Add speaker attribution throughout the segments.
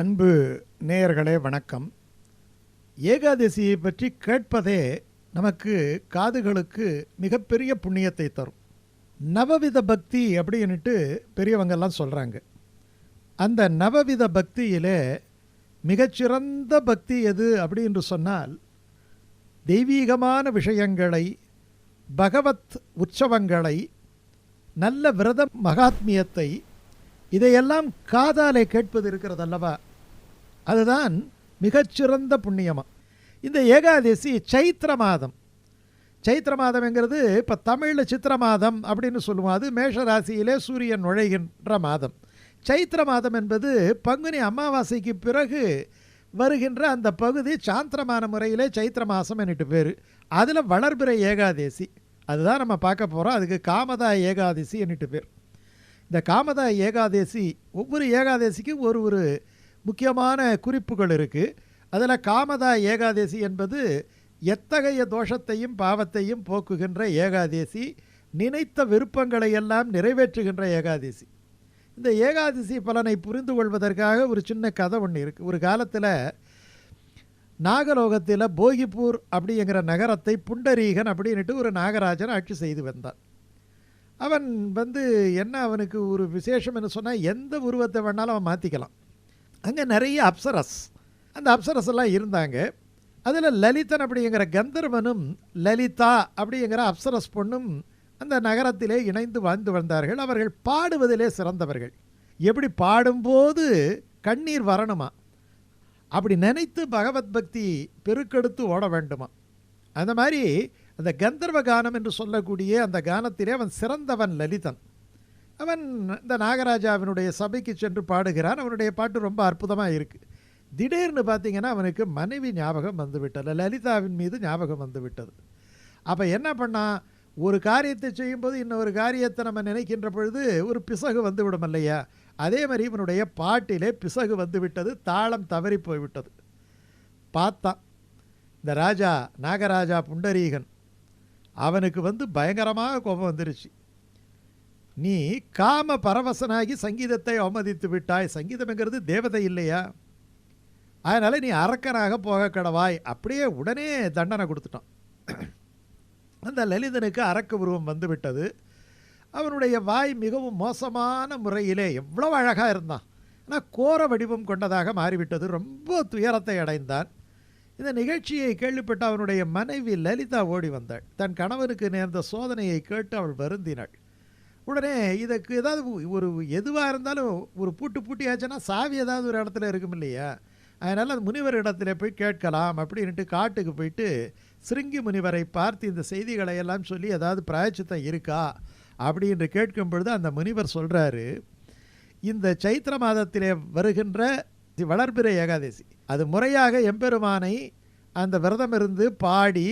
Speaker 1: அன்பு நேயர்களே வணக்கம். ஏகாதசியை பற்றி கேட்பதே நமக்கு காதுகளுக்கு மிகப்பெரிய புண்ணியத்தை தரும். நவவித பக்தி அப்படின்ட்டு பெரியவங்கெல்லாம் சொல்கிறாங்க அந்த நவவித பக்தியிலே மிகச்சிறந்த பக்தி எது அப்படின்னு சொன்னால் தெய்வீகமான விஷயங்களை பகவத் உற்சவங்களை நல்ல விரத மகாத்மியத்தை இதையெல்லாம் காதாலே கேட்பது இருக்கிறதல்லவா? அதுதான் மிகச்சிறந்த புண்ணியமாக இந்த ஏகாதசி சைத்திர மாதம். சைத்திர மாதம்ங்கிறது இப்போ தமிழில் சித்திர மாதம் அப்படின்னு சொல்லுவோம். அது மேஷ ராசியிலே சூரியன் நுழைகின்ற மாதம். சைத்திர மாதம் என்பது பங்குனி அமாவாசைக்கு பிறகு வருகின்ற அந்த பகுதி சாந்திரமான முறையிலே சைத்திர மாதம் என்னிட்டு பேர். அதில் வளர்பிறை ஏகாதசி. அதுதான் நம்ம பார்க்க போகிறோம் அதுக்கு காமதா ஏகாதசி என்னிட்டு பேர். இந்த காமதா ஏகாதசி ஒவ்வொரு ஏகாதசிக்கும் ஒரு ஒரு முக்கியமான குறிப்புகள் இருக்குது அதில் காமதா ஏகாதசி என்பது எத்தகைய தோஷத்தையும் பாவத்தையும் போக்குகின்ற ஏகாதசி நினைத்த விருப்பங்களை எல்லாம் நிறைவேற்றுகின்ற ஏகாதசி. இந்த ஏகாதசி பலனை புரிந்து கொள்வதற்காக ஒரு சின்ன கதை ஒன்று இருக்குது ஒரு காலத்தில் நாகலோகத்தில் போகிப்பூர் அப்படிங்கிற நகரத்தை புண்டரீகன் அப்படின்ட்டு ஒரு நாகராஜன் ஆட்சி செய்து வந்தான். அவன் வந்து என்ன அவனுக்கு ஒரு விசேஷம் என்ன சொன்னால் எந்த உருவத்தை வேணாலும் அவன் மாற்றிக்கலாம் அங்கே நிறைய அப்சரஸ். அந்த அப்சரஸ் எல்லாம் இருந்தாங்க. அதில் லலிதன் அப்படிங்கிற கந்தர்வனும் லலிதா அப்படிங்கிற அப்சரஸ் பொண்ணும் அந்த நகரத்திலே இணைந்து வாழ்ந்து வந்தார்கள். அவர்கள் பாடுவதிலே சிறந்தவர்கள். எப்படி பாடும்போது கண்ணீர் வரணுமா? அப்படி நினைத்து பகவத் பக்தி பெருக்கெடுத்து ஓட வேண்டுமா? அந்த மாதிரி அந்த கந்தர்வ கானம் என்று சொல்லக்கூடிய அந்த கானத்திலே அவன் சிறந்தவன் லலிதன். அவன் இந்த நாகராஜாவினுடைய சபைக்கு சென்று பாடுகிறான். அவனுடைய பாட்டு ரொம்ப அற்புதமாக இருக்குது திடீர்னு பார்த்தீங்கன்னா அவனுக்கு மனைவி ஞாபகம் வந்துவிட்டது லலிதாவின் மீது ஞாபகம் வந்து விட்டது. அப்போ என்ன பண்ணால் ஒரு காரியத்தை செய்யும்போது இன்னொரு காரியத்தை நம்ம நினைக்கின்ற பொழுது ஒரு பிசகு வந்து விடும் இல்லையா? அதே மாதிரி இவனுடைய பாட்டிலே பிசகு வந்து விட்டது. தாளம் தவறி போய்விட்டது பார்த்தான். இந்த ராஜா நாகராஜா புண்டரீகன். அவனுக்கு வந்து பயங்கரமாக கோபம் வந்துருச்சு. நீ காம பரவசனாகி சங்கீதத்தை அவமதித்து விட்டாய். சங்கீதம்ங்கிறது தேவதை இல்லையா? அதனால் நீ அரக்கனாக போக கடவாய். அப்படியே உடனே தண்டனை கொடுத்துட்டான். அந்த லலிதனுக்கு அரக்க உருவம் வந்துவிட்டது. அவனுடைய வாய் மிகவும் மோசமான முறையிலே எவ்வளவு அழகாக இருந்தான். ஆனால் கோர வடிவம் கொண்டதாக மாறிவிட்டது. ரொம்ப துயரத்தை அடைந்தான். இந்த நிகழ்ச்சியை கேள்விப்பட்ட அவனுடைய மனைவி லலிதா ஓடி வந்தாள். தன் கணவனுக்கு நேர்ந்த சோதனையை கேட்டு அவள் வருந்தினாள். உடனே இதுக்கு ஏதாவது ஒரு எதுவாக இருந்தாலும் ஒரு பூட்டு பூட்டியாச்சுன்னா சாவி ஏதாவது ஒரு இடத்துல இருக்கும் இல்லையா? அதனால் அந்த முனிவர் இடத்துல போய் கேட்கலாம் அப்படின்ட்டு காட்டுக்கு போயிட்டு சிருங்கி முனிவரை பார்த்து இந்த செய்திகளை எல்லாம் சொல்லி ஏதாவது பிராயச்சித்தம் இருக்கா அப்படின்னு கேட்கும் பொழுது அந்த முனிவர் சொல்கிறாரு இந்த சைத்திர மாதத்திலே வருகின்ற வளர்பிறை ஏகாதசி அது முறையாக எம்பெருமானை அந்த விரதம் இருந்து பாடி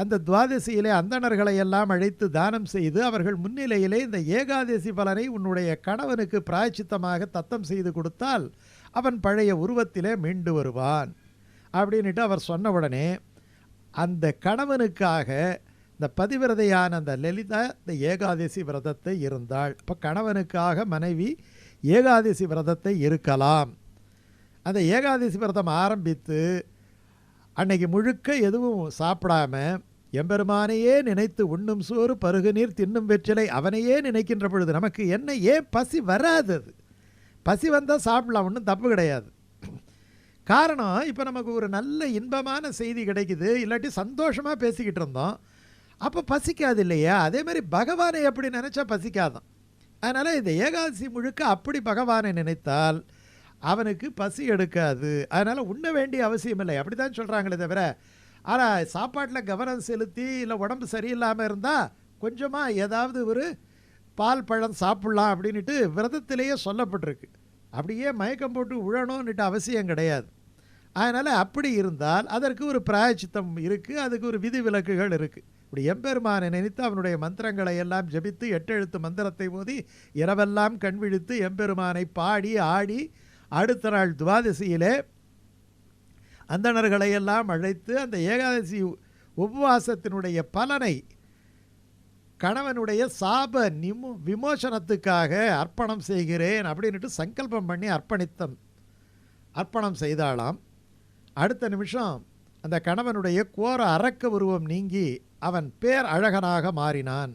Speaker 1: அந்த துவாதசியிலே அந்தணர்களை எல்லாம் அழைத்து தானம் செய்து அவர்கள் முன்னிலையிலே இந்த ஏகாதசி பலனை உன்னுடைய கணவனுக்கு பிராய்ச்சித்தமாக தத்தம் செய்து கொடுத்தால் அவன் பழைய உருவத்திலே மீண்டு வருவான். அப்படின்ட்டு அவர் சொன்ன உடனே அந்த கணவனுக்காக இந்த பதிவிரதையான அந்த லலிதா இந்த ஏகாதசி விரதத்தை இருந்தாள். இப்போ கணவனுக்காக மனைவி ஏகாதசி விரதத்தை இருக்கலாம். அந்த ஏகாதசி விரதம் ஆரம்பித்து அன்னைக்கு முழுக்க எதுவும் சாப்பிடாம எம்பெருமானையே நினைத்து உண்ணும் சோறு பருகு நீர் தின்னும் வெற்றிலை அவனையே நினைக்கின்ற பொழுது நமக்கு என்ன? ஏன் பசி வராது அது. பசி வந்தால் சாப்பிடலாம் ஒன்றும் தப்பு கிடையாது. காரணம் இப்போ நமக்கு ஒரு நல்ல இன்பமான செய்தி கிடைக்குது. இல்லாட்டி சந்தோஷமாக பேசிக்கிட்டு இருந்தோம். அப்போ பசிக்காது இல்லையா? அதே மாதிரி பகவானை எப்படி நினச்சா பசிக்காதான். அதனால் இந்த ஏகாதசி முழுக்க அப்படி பகவானை நினைத்தால் அவனுக்கு பசி எடுக்காது. அதனால் உண்ண வேண்டிய அவசியம் இல்லை. அப்படி தான் சொல்கிறாங்களே தவிர ஆனால் சாப்பாட்டில் கவனம் செலுத்தி இல்லை உடம்பு சரியில்லாமல் இருந்தால் கொஞ்சமாக ஏதாவது ஒரு பால் பழம் சாப்பிட்லாம் அப்படின்ட்டு விரதத்திலேயே சொல்லப்பட்டிருக்கு. அப்படியே மயக்கம் போட்டு உழணும்னுட்டு அவசியம் கிடையாது. அதனால் அப்படி இருந்தால் அதற்கு ஒரு பிராயச்சித்தம் இருக்குது அதுக்கு ஒரு விதி விலக்குகள் இருக்குது இப்படி எம்பெருமானை நினைத்து அவனுடைய மந்திரங்களை எல்லாம் ஜபித்து எட்டெழுத்து மந்திரத்தை ஓதி இரவெல்லாம் கண்விழித்து எம்பெருமானை பாடி ஆடி அடுத்த நாள் துவாதசியிலே அந்தணர்களை எல்லாம் அழைத்து அந்த ஏகாதசி உபவாசத்தினுடைய பலனை கணவனுடைய சாப நிமு விமோசனத்துக்காக அர்ப்பணம் செய்கிறேன் அப்படின்ட்டு சங்கல்பம் பண்ணி அர்ப்பணித்தன். அர்ப்பணம் செய்தாலாம் அடுத்த நிமிஷம் அந்த கணவனுடைய கோர அரக்க உருவம் நீங்கி அவன் பேர் அழகனாக மாறினான்.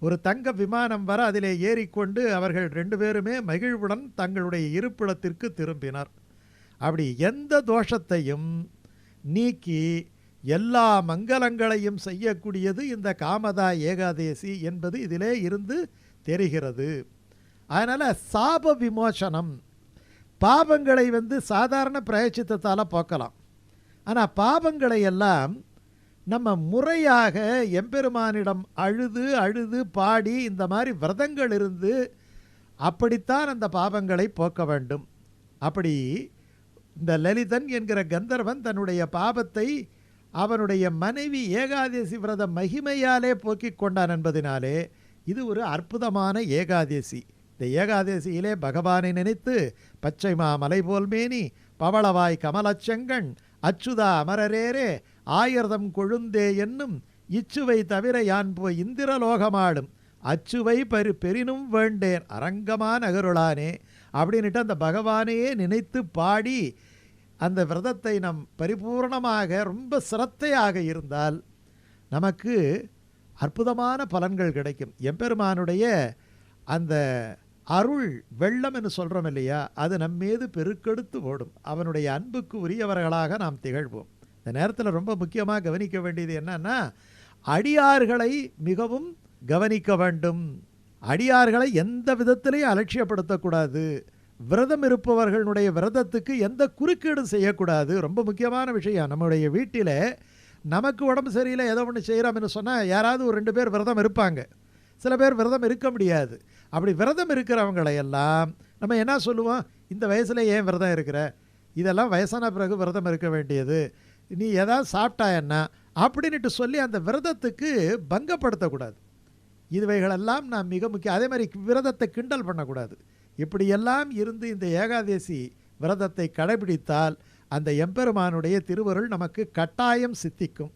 Speaker 1: ஒரு தங்க விமானம் வர அதிலே ஏறிக்கொண்டு அவர்கள் ரெண்டு பேருமே மகிழ்வுடன் தங்களுடைய இருப்பிடத்திற்கு திரும்பினர். அப்படி எந்த தோஷத்தையும் நீக்கி எல்லா மங்களங்களையும் செய்யக்கூடியது இந்த காமதா ஏகாதேசி என்பது இதிலே இருந்து தெரிகிறது. அதனால் சாப விமோசனம் பாபங்களை வந்து சாதாரண பிரயச்சித்தத்தால் போக்கலாம். ஆனால் பாபங்களை எல்லாம் நம்ம முறையாக எம்பெருமானிடம் அழுது அழுது பாடி இந்த மாதிரி விரதங்கள் இருந்து அப்படித்தான் அந்த பாபங்களை போக்க வேண்டும். அப்படி இந்த லலிதன் என்கிற கந்தர்வன் தன்னுடைய பாபத்தை அவனுடைய மனைவி ஏகாதேசி விரத மகிமையாலே போக்கிக் கொண்டான் என்பதினாலே இது ஒரு அற்புதமான ஏகாதேசி. இந்த ஏகாதேசியிலே பகவானை நினைத்து பச்சை மாமலை போல்மேனி பவளவாய் கமலச்செங்கண் அச்சுதா அமரரேரே ஆயிரதம் கொழுந்தே என்னும் இச்சுவை தவிர யான் போய் இந்திரலோகமாடும். அச்சுவை பரு பெரினும் வேண்டேன் அரங்கமா நகருளானே அப்படின்ட்டு அந்த பகவானையே நினைத்து பாடி அந்த விரதத்தை நம் பரிபூர்ணமாக ரொம்ப சிரத்தையாக இருந்தால் நமக்கு அற்புதமான பலன்கள் கிடைக்கும். எம்பெருமானுடைய அந்த அருள் வெள்ளம் என்று சொல்கிறோம் இல்லையா அது நம்மீது பெருக்கெடுத்து ஓடும். அவனுடைய அன்புக்கு உரியவர்களாக நாம் திகழ்வோம். இந்த நேரத்தில் ரொம்ப முக்கியமாக கவனிக்க வேண்டியது என்னன்னா அடியார்களை மிகவும் கவனிக்க வேண்டும். அடியார்களை எந்த விதத்திலையும் அலட்சியப்படுத்தக்கூடாது. விரதம் இருப்பவர்களுடைய விரதத்துக்கு எந்த குறுக்கீடும் செய்யக்கூடாது. ரொம்ப முக்கியமான விஷயம். நம்முடைய வீட்டில் நமக்கு உடம்பு சரியில்லை ஏதோ ஒன்று செய்கிறோம்னு சொன்னால் யாராவது ஒரு ரெண்டு பேர் விரதம் இருப்பாங்க. சில பேர் விரதம் இருக்க முடியாது. அப்படி விரதம் இருக்கிறவங்களையெல்லாம் நம்ம என்ன சொல்லுவோம்? இந்த வயசில் ஏன் விரதம் இருக்கிற? இதெல்லாம் வயசான பிறகு விரதம் இருக்க வேண்டியது. நீ எதாவது சாப்பிட்டா என்ன? அப்படின்ட்டு சொல்லி அந்த விரதத்துக்கு பங்கப்படுத்தக்கூடாது. இதுவைகளெல்லாம் நாம் மிக முக்கியம் அதே மாதிரி விரதத்தை கிண்டல் பண்ணக்கூடாது. இப்படியெல்லாம் இருந்து இந்த ஏகாதேசி விரதத்தை கடைபிடித்தால் அந்த எம்பெருமானுடைய திருவருள் நமக்கு கட்டாயம் சித்திக்கும்.